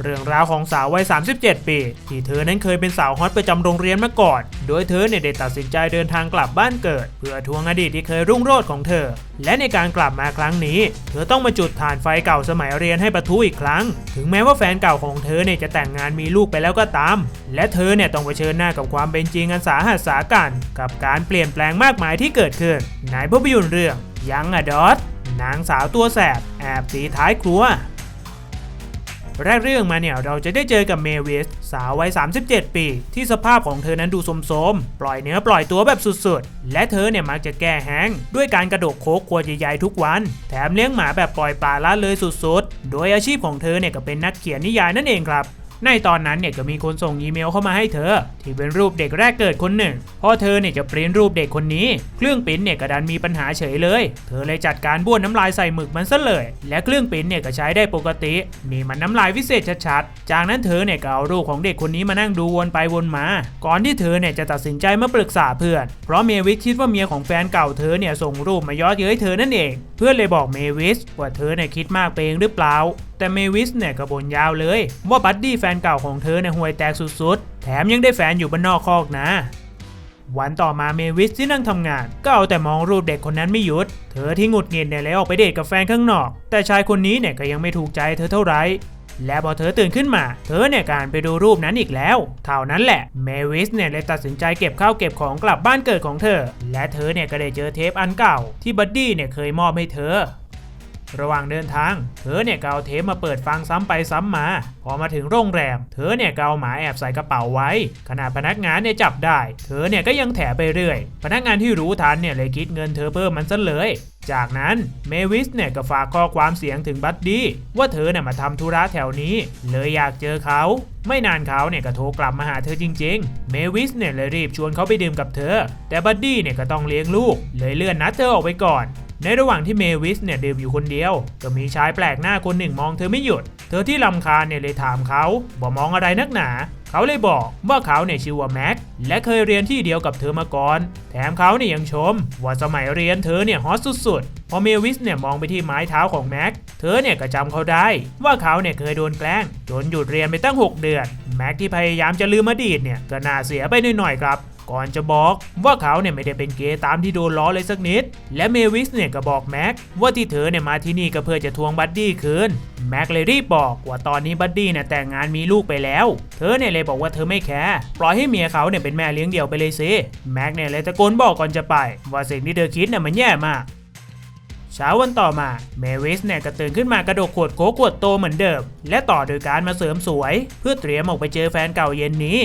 เรื่องราวของสาววัย 37 ปี ที่เธอนั้นเคยเป็นสาวฮอตประจำโรงเรียนมาก่อน โดยเธอเนี่ยได้ตัดสินใจเดินทางกลับบ้านเกิด เพื่อทวงอดีตที่เคยรุ่งโรจน์ของเธอ และในการกลับมาครั้งนี้ เธอต้องมาจุดถ่านไฟเก่าสมัยเรียนให้ประทุอีกครั้ง ถึงแม้ว่าแฟนเก่าของเธอเนี่ยจะแต่งงานมีลูกไปแล้วก็ตาม และเธอเนี่ยต้องเผชิญหน้ากับความเป็นจริงอันสาหัสสากันกับการเปลี่ยนแปลงมากมายที่เกิดขึ้นในภาพยนตร์เรื่องยังอดอสนางสาวตัวแสบแอบตีท้ายครัว แรกเรื่องมาเนี่ยเราจะได้เจอกับเมวิสสาววัย 37 ปี ที่สภาพของเธอนั้นดูโสมๆ ปล่อยเนื้อปล่อยตัวแบบสุดๆ และเธอเนี่ยมักจะแก้แห้ง ด้วยการกระโดดโคกขวดใหญ่ๆทุกวัน แถมเลี้ยงหมาแบบปล่อยปลาละเลยสุดๆ โดยอาชีพของเธอเนี่ยก็เป็นนักเขียนนิยายนั่นเองครับ ในตอนนั้นเนี่ยก็มีคนส่งอีเมลเข้ามาให้เธอ ที่เป็นรูปเด็กแรกเกิดคนหนึ่งพอเธอเนี่ยจะปริ้นรูปเด็กคนนี้ เครื่องปริ้นเนี่ยก็ดันมีปัญหาเฉยเลย เธอเลยจัดการบ้วนน้ำลายใส่หมึกมันซะเลย และเครื่องปริ้นเนี่ยก็ใช้ได้ปกติ นี่มันน้ำลายวิเศษชัดๆ จากนั้นเธอเนี่ยก็เอารูปของเด็กคนนี้มานั่งดูวนไปวนมา ก่อนที่เธอเนี่ยจะตัดสินใจมาปรึกษาเพื่อน เพราะเมวิสคิดว่าเมียของแฟนเก่าเธอเนี่ยส่งรูปมาย้อเย้ยเธอนั่นเอง เพื่อนเลยบอกเมวิสว่าเธอเนี่ยคิดมากไปเองหรือเปล่า แต่เมวิสเนี่ยก็บ่นยาวเลย ว่าบัดดี้แฟนเก่าของเธอเนี่ยห่วยแตกสุดๆ แถมยังได้แฟนอยู่บนนอกคอกนะ วันต่อมาเมวิสที่นั่งทำงาน ก็เอาแต่มองรูปเด็กคนนั้นไม่หยุด เธอที่หงุดหงิดเนี่ยเลยออกไปเดทกับแฟนข้างนอก แต่ชายคนนี้เนี่ยก็ยังไม่ถูกใจเธอเท่าไหร่และพอเธอตื่นขึ้นมา เธอเนี่ยการไปดูรูปนั้นอีกแล้ว เท่านั้นแหละ เมวิสเนี่ยเลยตัดสินใจเก็บข้าวเก็บของกลับบ้านเกิดของเธอ และเธอเนี่ยก็ได้เจอเทปอันเก่า ที่บัดดี้เนี่ยเคยมอบให้เธอ ระหว่างเดินทาง เธอเนี่ยก็เอาเทปมาเปิดฟังซ้ำไปซ้ำมา พอมาถึงโรงแรม เธอเนี่ยก็เอาหมาแอบใส่กระเป๋าไว้ ขณะพนักงานเนี่ยจับได้ เธอเนี่ยก็ยังแถไปเรื่อย พนักงานที่รู้ทันเนี่ยเลยคิดเงินเธอเพิ่มมันซะเลย จากนั้นเมวิสเนี่ยก็ฝากข้อความเสียงถึงบัดดี้ว่าเธอเนี่ยมาทำธุระแถวนี้ เลยอยากเจอเขาไม่นานเขาเนี่ยก็โทรกลับมาหาเธอจริงๆ เมวิสเนี่ยเลยรีบชวนเขาไปดื่มกับเธอ แต่บัดดี้เนี่ยก็ต้องเลี้ยงลูก เลยเลื่อนนัดเธอออกไปก่อน ในระหว่างที่เมวิสเนี่ยดื่มอยู่คนเดียว ก็มีชายแปลกหน้าคนหนึ่งมองเธอไม่หยุด เธอที่ลำคาญเนี่ยเลยถามเขาบอกมองอะไรนักหนาเขาเลยบอกว่าเขาเนี่ยชื่อว่าแม็กและเคยเรียนที่เดียวกับเธอมาก่อน แถมเขาเนี่ยยังชม ว่าสมัยเรียนเธอเนี่ยฮอตสุดๆ พอเมวิสเนี่ยมองไปที่ไม้เท้าของแม็ก เธอเนี่ยก็จำเขาได้ ว่าเขาเนี่ยเคยโดนแกล้ง จนหยุดเรียนไปตั้ง 6 เดือน แม็กที่พยายามจะลืมอดีตเนี่ยก็น่าเสียไปหน่อยๆครับ ก่อนจะบอกว่าเขาเนี่ยไม่ได้เป็นเกย์ตามที่โดนล้อเลยสักนิด และเมวิสเนี่ยก็บอกแม็กว่าที่เธอเนี่ยมาที่นี่ก็เพื่อจะทวงบัดดี้คืนแม็กเลยรีบบอกว่าตอนนี้บัดดี้เนี่ยแต่งงานมีลูกไปแล้ว เธอเนี่ยเลยบอกว่าเธอไม่แคร์ปล่อยให้เมียเขาเนี่ยเป็นแม่เลี้ยงเดี่ยวไปเลยสิแม็กเนี่ยเลยตะโกนบอกก่อนจะไป ว่าสิ่งที่เธอคิดเนี่ยมันแย่มากเช้าวันต่อมาเมวิสเนี่ยก็ตื่นขึ้นมากระโดกขวดโค้กขวดโตเหมือนเดิม และต่อโดยการมาเสริมสวย เพื่อเตรียมออกไปเจอแฟนเก่าเย็นนี้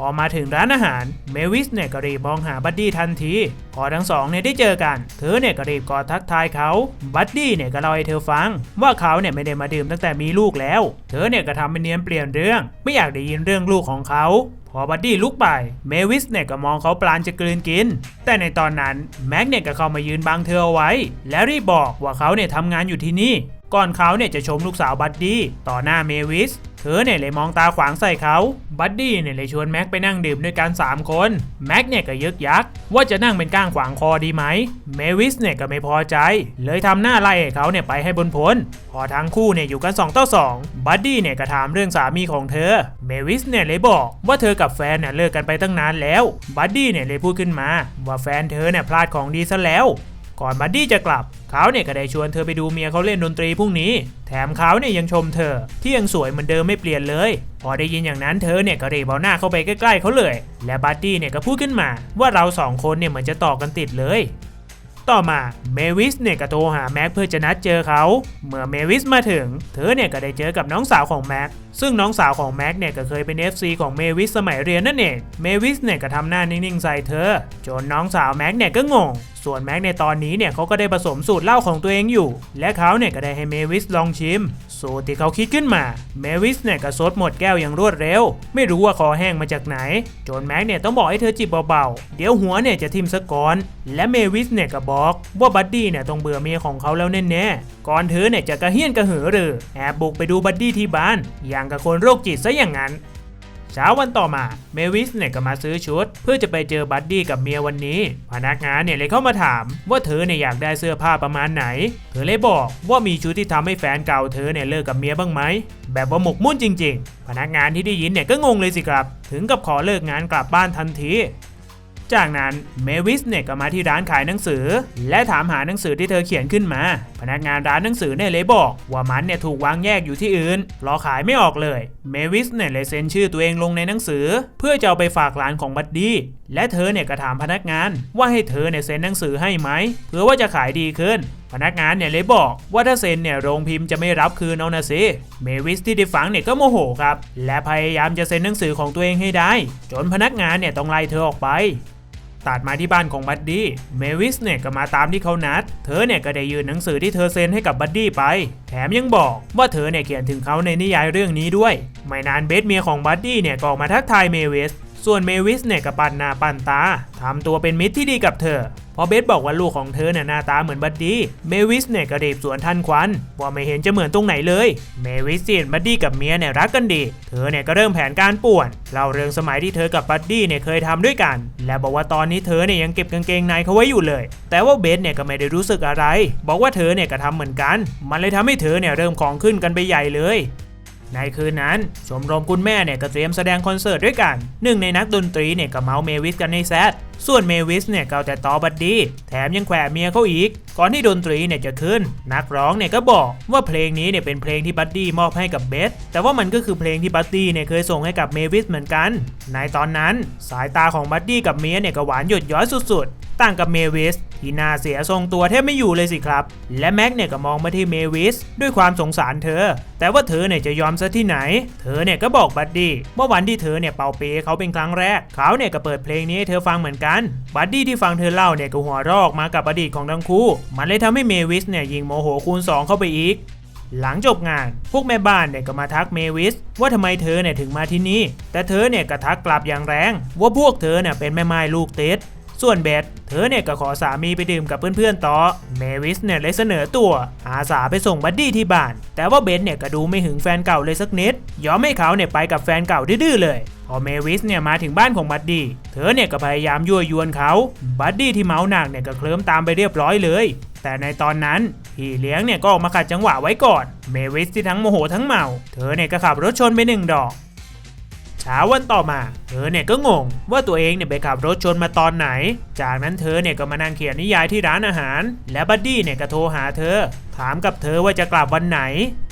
พอมาถึงร้านอาหารเมวิสเนี่ยก็รีบมองหาบัดดี้ทันที พอทั้งสองเนี่ยได้เจอกัน เธอเนี่ยก็รีบกอดทักทายเขา บัดดี้เนี่ยก็เล่าให้เธอฟัง ว่าเขาเนี่ยไม่ได้มาดื่มตั้งแต่มีลูกแล้ว เธอเนี่ยก็ทำเป็นเนียนเปลี่ยนเรื่อง ไม่อยากได้ยินเรื่องลูกของเขาพอบัดดี้ลุกไป เมวิสเนี่ยก็มองเขาปลานจะกลืนกิน แต่ในตอนนั้นแม็กเนี่ยก็เข้ามายืนบังเธอเอาไว้ แล้วรีบบอกว่าเขาเนี่ยทำงานอยู่ที่นี่ ก่อนเขาเนี่ยจะชมลูกสาวบัดดี้ต่อหน้าเมวิส เธอเนี่ยเลยมองตาขวางใส่เขาบัดดี้เนี่ยเลยชวนแม็กไปนั่งดื่มด้วยกัน 3 คนแม็กเนี่ยก็ยึกยักว่าจะนั่งเป็นก้างขวางคอดีไหมเมวิสเนี่ยก็ไม่พอใจ เลยทำหน้าไล่เขาเนี่ยไปให้บนพ้นพอทั้งคู่เนี่ยอยู่กัน2ต่อ2บัดดี้เนี่ยก็ถามเรื่องสามีของเธอเมวิสเนี่ยเลยบอกว่าเธอกับแฟนเนี่ยเลิกกันไปตั้งนานแล้วบัดดี้เนี่ยเลยพูดขึ้นมา ว่าแฟนเธอเนี่ยพลาดของดีซะแล้ว ก่อนบัดดี้จะกลับ เขาเนี่ยก็ได้ชวนเธอไปดูเมียเขาเล่นดนตรีพรุ่งนี้ แถมเขาเนี่ยยังชมเธอ ที่ยังสวยเหมือนเดิมไม่เปลี่ยนเลย พอได้ยินอย่างนั้นเธอเนี่ยก็รีบเอาหน้าเข้าไปใกล้ๆเขาเลย และบัดดี้เนี่ยก็พูดขึ้นมา ว่าเราสองคนเนี่ยเหมือนจะต่อกันติดเลยต่อมาเมวิสเนี่ยก็โทรหาแม็กเพื่อจะนัดเจอเขา เมื่อเมวิสมาถึง เธอเนี่ยก็ได้เจอกับน้องสาวของแม็กซึ่งน้องสาวของแม็กเนี่ยก็เคยเป็น FC ของเมวิสสมัยเรียนนั่นเองเมวิสเนี่ยก็ทำหน้านิ่งๆใส่เธอ จนน้องสาวแม็กเนี่ยก็งงส่วนแม็กในตอนนี้เนี่ยเขาก็ได้ผสมสูตรเหล้าของตัวเองอยู่ และเขาเนี่ยก็ได้ให้เมวิสลองชิม สูตรที่เขาคิดขึ้นมา เมวิสเนี่ยก็ซดหมดแก้วอย่างรวดเร็ว ไม่รู้ว่าคอแห้งมาจากไหน จนแม็กเนี่ยต้องบอกให้เธอจิบเบาๆ เดี๋ยวหัวเนี่ยจะทิ่มซะก่อน และเมวิสเนี่ยก็บอกว่าบัดดี้เนี่ยต้องเบื่อเมียของเขาแล้วแน่ๆ ก่อนเธอเนี่ยจะกระเฮี้ยนกระหือรือแอบบุกไปดูบัดดี้ที่บ้าน อย่างกับคนโรคจิตซะอย่างนั้น ช้าวันต่อมาเมวิสเนี่ยก็มาซื้อชุด เพื่อจะไปเจอบัดดี้กับเมียวันนี้ พนักงานเนี่ยเลยเข้ามาถามว่าเธอเนี่ยอยากได้เสื้อผ้าประมาณไหน เธอเลยบอกว่ามีชุดที่ทำให้แฟนเก่าเธอเนี่ยเลิกกับเมียบ้างไหมแบบว่าหมกมุ่นจริง ๆ พนักงานที่ได้ยินเนี่ยก็งงเลยสิครับ ถึงกับขอเลิกงานกลับบ้านทันที จากนั้นเมวิสเนี่ยก็มาที่ร้านขายหนังสือ และถามหาหนังสือที่เธอเขียนขึ้นมา พนักงานร้านหนังสือเนี่ยเลยบอกว่ามันเนี่ยถูกวางแยกอยู่ที่อื่น รอขายไม่ออกเลย เมวิสเนี่ยเลยเซ็นชื่อตัวเองลงในหนังสือ เพื่อจะเอาไปฝากร้านของบัดดี้และเธอเนี่ยก็ถามพนักงานว่าให้เธอเนี่ยเซ็นหนังสือให้ไหมเพื่อว่าจะขายดีขึ้น พนักงานเนี่ยเลยบอกว่าถ้าเซ็นเนี่ยโรงพิมพ์จะไม่รับคืนเอานะสิเมวิสที่ได้ฟังเนี่ยก็โมโหครับ และพยายามจะเซ็นหนังสือของตัวเองให้ได้ จนพนักงานเนี่ยต้องไล่เธอออกไป ตัดมาที่บ้านของบัดดี้ เมวิสเนี่ยก็มาตามที่เขานัด เธอเนี่ยก็ได้ยื่นหนังสือที่เธอเซ็นให้กับบัดดี้ไป แถมยังบอกว่าเธอเนี่ยเขียนถึงเขาในนิยายเรื่องนี้ด้วย ไม่นานเบสเมียของบัดดี้เนี่ยก็ออกมาทักทายเมวิส ส่วนเมวิสเนี่ยก็ปั่นหน้าปั่นตาทำตัวเป็นมิตรที่ดีกับเธอ พอเบสบอกว่าลูกของเธอเนี่ยหน้าตาเหมือนบัดดี้ เมวิสเนี่ยก็รีบสวนทันควัน ว่าไม่เห็นจะเหมือนตรงไหนเลย เมวิสเห็นบัดดี้กับเมียเนี่ยรักกันดี เธอเนี่ยก็เริ่มแผนการป่วนเล่าเรื่องสมัยที่เธอกับบัดดี้เนี่ยเคยทำด้วยกัน และบอกว่าตอนนี้เธอเนี่ยยังเก็บกางเกงในเขาไว้อยู่เลย แต่ว่าเบสเนี่ยก็ไม่ได้รู้สึกอะไร บอกว่าเธอเนี่ยก็ทำเหมือนกัน มันเลยทำให้เธอเนี่ยเริ่มของขึ้นกันไปใหญ่เลย ในคืนนั้นชมรมคุณแม่เนี่ยก็เตรียมแสดงคอนเสิร์ตด้วยกันหนึ่งในนักดนตรีเนี่ยก็เมาเมวิสกันในแซดส่วนเมวิสเนี่ยก็แต่ต่อบัดดี้แถมยังแขวะเมียเขาอีก ก่อนที่ดนตรีเนี่ยจะขึ้น นักร้องเนี่ยก็บอกว่าเพลงนี้เนี่ยเป็นเพลงที่บัดดี้มอบให้กับเบส แต่ว่ามันก็คือเพลงที่บัดดี้เนี่ยเคยส่งให้กับเมวิสเหมือนกัน ในตอนนั้น สายตาของบัดดี้กับเมียเนี่ยก็หวานหยดย้อยสุดๆ ต่างกับเมวิสที่น่าเสียทรงตัวแทบไม่อยู่เลยสิครับ และแม็กเนี่ยก็มองมาที่เมวิสด้วยความสงสารเธอ แต่ว่าเธอเนี่ยจะยอมซะที่ไหน เธอเนี่ยก็บอกบัดดี้ว่าวันที่เธอเนี่ยเป่าเปเขาเป็นครั้งแรก เขาเนี่ยก็เปิดเพลงนี้ให้เธอฟังเหมือนกัน บัดดี้ที่ฟังเธอเล่าเนี่ยก็หัวเรอกมากับอดีตของทั้งคู่ มันเลยทำให้เมวิสเนี่ยยิงโมโหคูณสองเข้าไปอีกหลังจบงาน พวกแม่บ้านเนี่ยก็มาทักเมวิส ว่าทำไมเธอเนี่ยถึงมาที่นี่ แต่เธอเนี่ยก็ทักกลับอย่างแรง ว่าพวกเธอเนี่ยเป็นแม่ไม้ลูกเต็ด ส่วนเบสเธอเนี่ยก็ขอสามีไปดื่มกับเพื่อนๆต่อ เมวิสเนี่ยเลยเสนอตัว อาสาไปส่งบัดดี้ที่บ้าน แต่ว่าเบสเนี่ยก็ดูไม่หึงแฟนเก่าเลยสักนิด ยอมให้เขาเนี่ยไปกับแฟนเก่าดื้อๆเลย พอเมวิสเนี่ยมาถึงบ้านของบัดดี้ เธอเนี่ยก็พยายามยั่วยวนเขา บัดดี้ที่เมาหนักเนี่ยก็เคลิ้มตามไปเรียบร้อยเลย แต่ในตอนนั้นพี่เลี้ยงเนี่ยก็ออกมาขัดจังหวะไว้ก่อน เมวิสที่ทั้งโมโหทั้งเมา เธอเนี่ยก็ขับรถชนไปหนึ่งดอก เช้าวันต่อมา เธอเนี่ยก็งงว่าตัวเองเนี่ยไปขับรถชนมาตอนไหน จากนั้นเธอเนี่ยก็มานั่งเขียนนิยายที่ร้านอาหาร และบัดดี้เนี่ยก็โทรหาเธอ ถามกับเธอว่าจะกลับวันไหน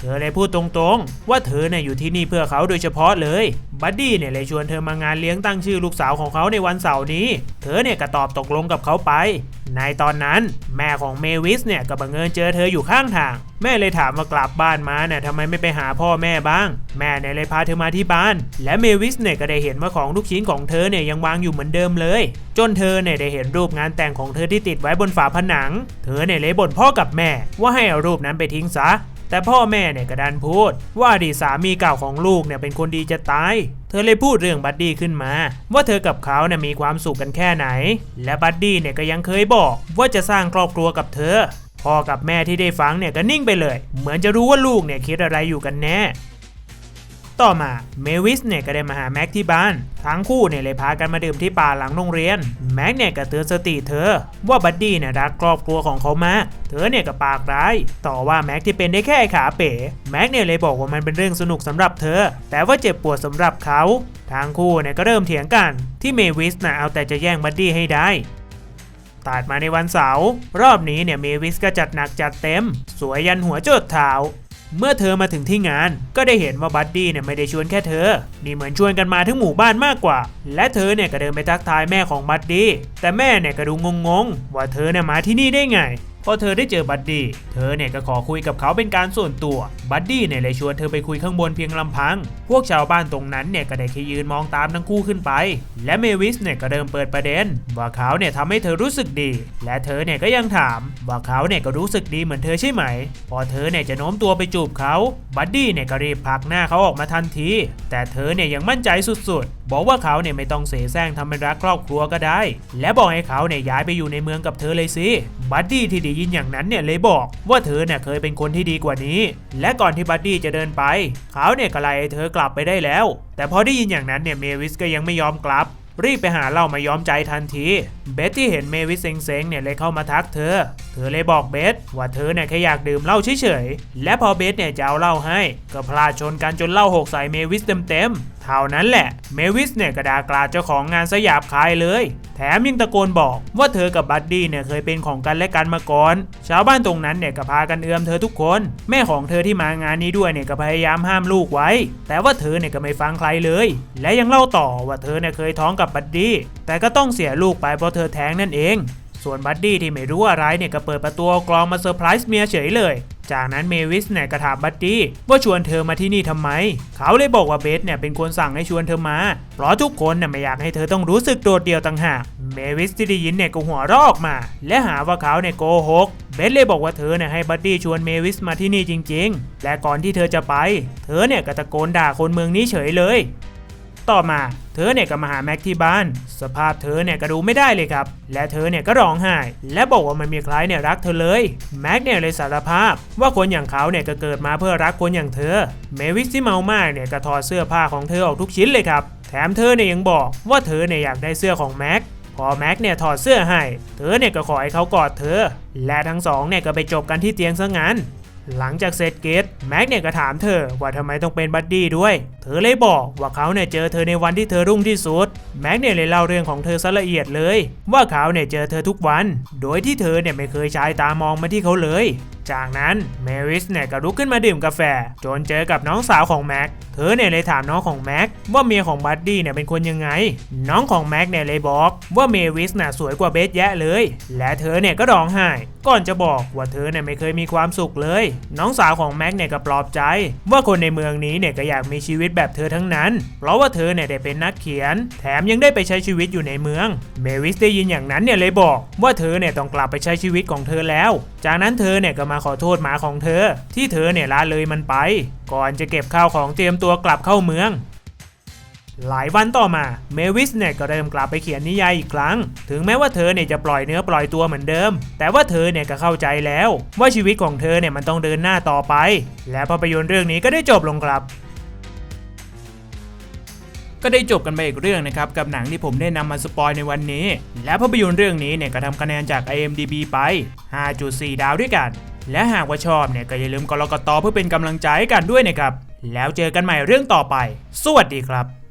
เธอเลยพูดตรงๆ ว่าเธอเนี่ยอยู่ที่นี่เพื่อเขาโดยเฉพาะเลย บัดดี้เนี่ยเลยชวนเธอมางานเลี้ยงตั้งชื่อลูกสาวของเขาในวันเสาร์นี้ เธอเนี่ยก็ตอบตกลงกับเขาไป ในตอนนั้น แม่ของเมวิสเนี่ยก็บังเอิญเจอเธออยู่ข้างทาง แม่เลยถามว่ากลับบ้านมาเนี่ยทำไมไม่ไปหาพ่อแม่บ้าง แม่เนี่ยเลยพาเธอมาที่บ้าน และเมวิสเนี่ยก็ได้เห็นว่าของทุกชิ้นของเธอเนี่ยยังวางอยู่เหมือนเดิมเลย จนเธอเนี่ยได้เห็นรูปงานแต่งของเธอที่ติดไว้บนฝาผนัง เธอเนี่ยเลยบ่นพ่อกับแม่ว่าให้เอารูปนั้นไปทิ้งซะ แต่พ่อแม่เนี่ยก็ดันพูด ว่าอดีตสามีเก่าของลูกเนี่ยเป็นคนดีจะตาย เธอเลยพูดเรื่องบัดดี้ขึ้นมา ว่าเธอกับเขาเนี่ยมีความสุขกันแค่ไหน และบัดดี้เนี่ยก็ยังเคยบอก ว่าจะสร้างครอบครัวกับเธอพ่อกับแม่ที่ได้ฟังเนี่ยก็นิ่งไปเลย เหมือนจะรู้ว่าลูกเนี่ยคิดอะไรอยู่กันแน่ ต่อมาเมวิสเนี่ยก็ได้มาหาแม็กที่บ้าน ทั้งคู่เนี่ยเลยพากันมาดื่มที่ป่าหลังโรงเรียน แม็กเนี่ยก็เตือนสติเธอ ว่าบัดดี้เนี่ยรักครอบครัวของเขามาก เธอเนี่ยก็ปากร้าย ต่อว่าแม็กที่เป็นได้แค่ขาเป๋ แม็กเนี่ยเลยบอกว่ามันเป็นเรื่องสนุกสำหรับเธอ แต่ว่าเจ็บปวดสำหรับเขา ทั้งคู่เนี่ยก็เริ่มเถียงกัน ที่เมวิสน่ะเอาแต่จะแย่งบัดดี้ให้ได้ตัดมาในวันเสาร์รอบนี้เนี่ยเมวิสก็จัดหนักจัดเต็ม สวยยันหัวจดเท้า เมื่อเธอมาถึงที่งาน ก็ได้เห็นว่าบัดดี้เนี่ยไม่ได้ชวนแค่เธอ นี่เหมือนชวนกันมาทั้งหมู่บ้านมากกว่า และเธอเนี่ยก็เดินไปทักทายแม่ของบัดดี้ แต่แม่เนี่ยก็ดูงงๆ ว่าเธอเนี่ยมาที่นี่ได้ไง พอเธอได้เจอบัดดี้ เธอเนี่ยก็ขอคุยกับเขาเป็นการส่วนตัว บัดดี้เนี่ยเลยชวนเธอไปคุยข้างบนเพียงลำพัง พวกชาวบ้านตรงนั้นเนี่ยก็ได้แค่ยืนมองตามทั้งคู่ขึ้นไป และเมวิสเนี่ยก็เริ่มเปิดประเด็น ว่าเขาเนี่ยทำให้เธอรู้สึกดี และเธอเนี่ยก็ยังถาม ว่าเขาเนี่ยก็รู้สึกดีเหมือนเธอใช่ไหม พอเธอเนี่ยจะโน้มตัวไปจูบเขา บัดดี้เนี่ยก็รีบผลักหน้าเขาออกมาทันที แต่เธอเนี่ยยังมั่นใจสุดๆ บอกว่าเขาเนี่ยไม่ต้องเสแสร้งทำเป็นรักครอบครัวก็ได้ และบอกให้เขาเนี่ยย้ายไปอยู่ในเมืองกับเธอเลยสิบัดดี้ที่ได้ยินอย่างนั้นเนี่ยเลยบอกว่าเธอเนี่ยเคยเป็นคนที่ดีกว่านี้ และก่อนที่บัดดี้จะเดินไป เขาเนี่ยก็ไล่ให้เธอกลับไปได้แล้ว แต่พอได้ยินอย่างนั้นเนี่ยเมวิสก็ยังไม่ยอมกลับรีบไปหาเหล้ามาย้อมใจทันที เบสที่เห็นเมวิสเซ็งๆเนี่ยเลยเข้ามาทักเธอ เธอเลยบอกเบสว่าเธอเนี่ยแค่อยากดื่มเหล้าเฉยๆ และพอเบสเนี่ยจะเอาเหล้าให้ ก็พลาดชนกันจนเหล้าหกใส่เมวิสเต็มๆ เท่านั้นแหละ เมวิสเนี่ยกระดากราดเจ้าของงานสยาบคายเลย แถมยังตะโกนบอกว่าเธอกับบัดดี้เนี่ยเคยเป็นของกันและกันมาก่อน ชาวบ้านตรงนั้นเนี่ยก็พากันเอื้อมเธอทุกคน แม่ของเธอที่มางานนี้ด้วยเนี่ยก็พยายามห้ามลูกไว้ แต่ว่าเธอเนี่ยก็ไม่ฟังใครเลย และยังเล่าต่อว่าเธอเนี่ยเคยท้องกับบัดดี้แต่ก็ต้องเสียลูกไปเพราะเธอแท้งนั่นเอง ส่วนบัดดี้ที่ไม่รู้อะไรเนี่ยก็เปิดประตูกลองมาเซอร์ไพรส์เมียเฉยเลย จากนั้นเมวิสเนี่ยก็ถามบัดดี้ว่าชวนเธอมาที่นี่ทำไม เขาเลยบอกว่าเบสเนี่ยเป็นคนสั่งให้ชวนเธอมา เพราะทุกคนเนี่ยไม่อยากให้เธอต้องรู้สึกโดดเดี่ยวต่างหาก เมวิสที่ได้ยินเนี่ยก็หัวเราะออกมา และหาว่าเขาเนี่ยโกหก เบสเลยบอกว่าเธอเนี่ยให้บัดดี้ชวนเมวิสมาที่นี่จริง ๆ และก่อนที่เธอจะไป เธอเนี่ยก็ตะโกนด่าคนเมืองนี้เฉยเลย ต่อมา เธอเนี่ยก็มาหาแม็กที่บ้าน สภาพเธอเนี่ยก็ดูไม่ได้เลยครับ และเธอเนี่ยก็ร้องไห้ และบอกว่ามันมีใครเนี่ยรักเธอเลย แม็กเนี่ยเลยสารภาพ ว่าคนอย่างเขาเนี่ยก็เกิดมาเพื่อรักคนอย่างเธอ เมวิสที่เมามากเนี่ยก็ถอดเสื้อผ้าของเธอออกทุกชิ้นเลยครับ แถมเธอเนี่ยยังบอกว่าเธอเนี่ยอยากได้เสื้อของแม็กพอแม็กเนี่ยถอดเสื้อให้ เธอเนี่ยก็ขอให้เขากอดเธอ และทั้งสองเนี่ยก็ไปจบกันที่เตียงซะงั้น หลังจากเสร็จเกตแม็กเนี่ยก็ถามเธอว่าทำไมต้องเป็นบัดดี้ด้วย เธอเลยบอกว่าเขาเนี่ยเจอเธอในวันที่เธอรุ่งที่สุด แม็กเนี่ยเลยเล่าเรื่องของเธอซะละเอียดเลย ว่าเขาเนี่ยเจอเธอทุกวัน โดยที่เธอเนี่ยไม่เคยใช้ตามองมาที่เขาเลย จากนั้นเมริสเนี่ยก็ลุกขึ้นมาดื่มกาแฟ จนเจอกับน้องสาวของแม็กเธอเนี่ยเลยถามน้องของแม็กว่าเมียของบัดดี้เนี่ยเป็นคนยังไง น้องของแม็กเนี่ยเลยบอกว่าเมวิสน่ะสวยกว่าเบสแยะเลย และเธอเนี่ยก็ร้องไห้ ก่อนจะบอกว่าเธอเนี่ยไม่เคยมีความสุขเลย น้องสาวของแม็กเนี่ยก็ปลอบใจ ว่าคนในเมืองนี้เนี่ยก็อยากมีชีวิตแบบเธอทั้งนั้น เพราะว่าเธอเนี่ยได้เป็นนักเขียน แถมยังได้ไปใช้ชีวิตอยู่ในเมือง เมวิสได้ยินอย่างนั้นเนี่ยเลยบอกว่าเธอเนี่ยต้องกลับไปใช้ชีวิตของเธอแล้ว จากนั้นเธอเนี่ยก็มาขอโทษหมาของเธอ ที่เธอเนี่ยละเลยมันไป ก่อนจะเก็บข้าวของเตรียมตัวกลับเข้าเมืองหลายวันต่อมาเมวิสเนี่ยก็เริ่มกลับไปเขียนนิยายอีกครั้ง ถึงแม้ว่าเธอเนี่ยจะปล่อยเนื้อปล่อยตัวเหมือนเดิม แต่ว่าเธอเนี่ยก็เข้าใจแล้ว ว่าชีวิตของเธอเนี่ยมันต้องเดินหน้าต่อไป และภาพยนตร์เรื่องนี้ก็ได้จบลงครับก็ได้จบกันไปอีกเรื่องนะครับกับหนังที่ผมได้นำมาสปอยในวันนี้ และภาพยนตร์เรื่องนี้เนี่ยก็ทำคะแนนจาก IMDB ไป 5.4 ดาวด้วยกัน และหากว่าชอบเนี่ยก็อย่าลืมกดไลค์กดตอเพื่อเป็นกำลังใจให้กันด้วยนะครับ แล้วเจอกันใหม่เรื่องต่อไป สวัสดีครับ